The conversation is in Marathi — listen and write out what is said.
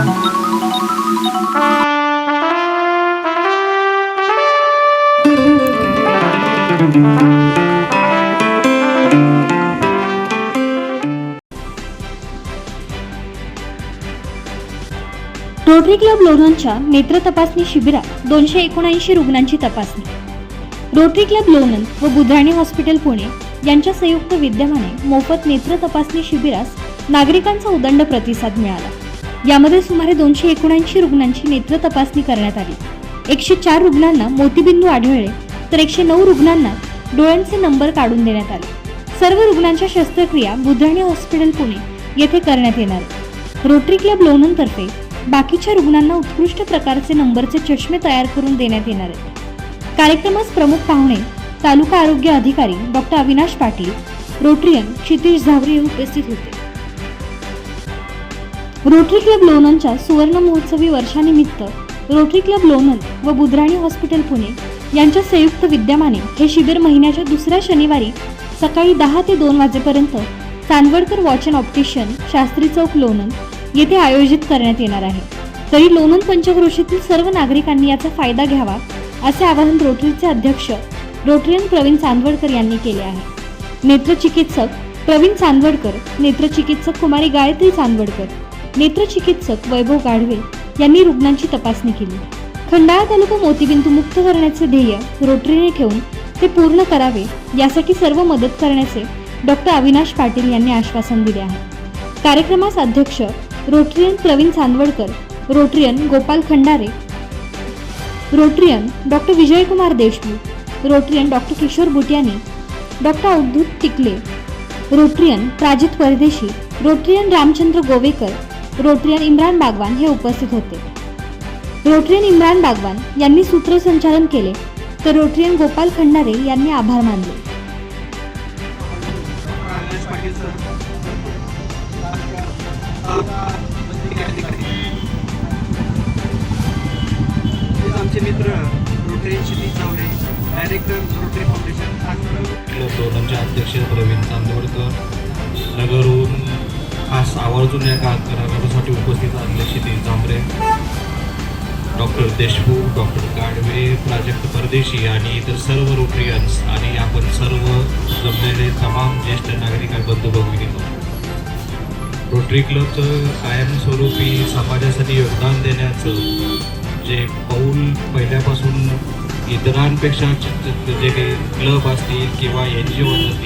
रोटरी क्लब लोणंदच्या नेत्र तपासणी शिबिरात दोनशे एकोणऐंशी रुग्णांची तपासणी. रोटरी क्लब लोणंद व बुधराणी हॉस्पिटल पुणे यांच्या संयुक्त विद्यमाने मोफत नेत्र तपासणी शिबिरास नागरिकांचा उदंड प्रतिसाद मिळाला. यामध्ये सुमारे दोनशे एकोणऐंशी रुग्णांची नेत्र तपासणी करण्यात आली. एकशे चार रुग्णांना मोतीबिंदू आढळले तर एकशे नऊ रुग्णांना डोळ्यांचे नंबर काढून देण्यात आले. सर्व रुग्णांच्या शस्त्रक्रिया बुधराणी हॉस्पिटल पुणे येथे करण्यात येणार. रोटरी क्लब लोणंदतर्फे बाकीच्या रुग्णांना उत्कृष्ट प्रकारचे नंबरचे चष्मे तयार करून देण्यात येणार आहेत. कार्यक्रमास प्रमुख पाहुणे तालुका आरोग्य अधिकारी डॉक्टर अविनाश पाटील रोटरियन क्षितिश झावरे उपस्थित होते. रोटरी क्लब लोणंदच्या सुवर्ण महोत्सवी वर्षानिमित्त रोटरी क्लब लोणंद व बुधराणी हॉस्पिटल पुणे यांच्या संयुक्त विद्यमाने हे शिबिर महिन्याच्या दुसऱ्या शनिवारी सकाळी दहा ते दोन वाजेपर्यंत Chandwadkar watch and optician Shastri Chowk Lonand येथे आयोजित करण्यात येणार आहे. तरी लोणंद पंचक्रोशीतील सर्व नागरिकांनी याचा फायदा घ्यावा असे आवाहन रोटरीचे अध्यक्ष रोटरियन प्रवीण चांदवडकर यांनी केले आहे. नेत्रचिकित्सक प्रवीण चांदवडकर नेत्रचिकित्सक कुमारी गायत्री चांदवडकर नेत्रचिकित्सक वैभव गाढवे यांनी रुग्णांची तपासणी केली. खंडाळा तालुका मोतीबिंदू मुक्त करण्याचे ध्येय रोटरीने ठेवून ते पूर्ण करावे यासाठी सर्व मदत करण्याचे डॉक्टर अविनाश पाटील यांनी आश्वासन दिले आहे. कार्यक्रमास अध्यक्ष Rotarian Praveen Chandwadkar Rotarian Gopal Khandare Rotarian doctor Vijaykumar Deshmukh Rotarian doctor Kishor Butiyani doctor Avdhoot Tikle Rotarian Prajit Pardeshi Rotarian Ramchandra Govekar Rotarian Imran Bagwan हे उपस्थित होते. रोटरियन इम्रान बागवान यांनी सूत्रसंचालन केले तर रोटरियन गोपाल खंडारे यांनी आभार मानले. आमचे मित्र Rotary Kshitij director Rotary foundation Nagpur अध्यक्ष प्रवीण चांदवडकर नगरहून खास आवर्जून या कार्यक्रमासाठी उपस्थित असले क्षितिज जांभरे डॉक्टर देशमुख डॉक्टर गाडवे प्राजक्त परदेशी आणि इतर सर्व रोटरियन्स आणि आपण सर्व जमलेले तमाम ज्येष्ठ नागरिकांबद्दल आणि बंधू रोटरी क्लबचं कायमस्वरूपी समाजासाठी योगदान देण्याचं जे पाऊल पहिल्यापासून इतरांपेक्षा जे काही क्लब असतील किंवा एन जी ओ असतील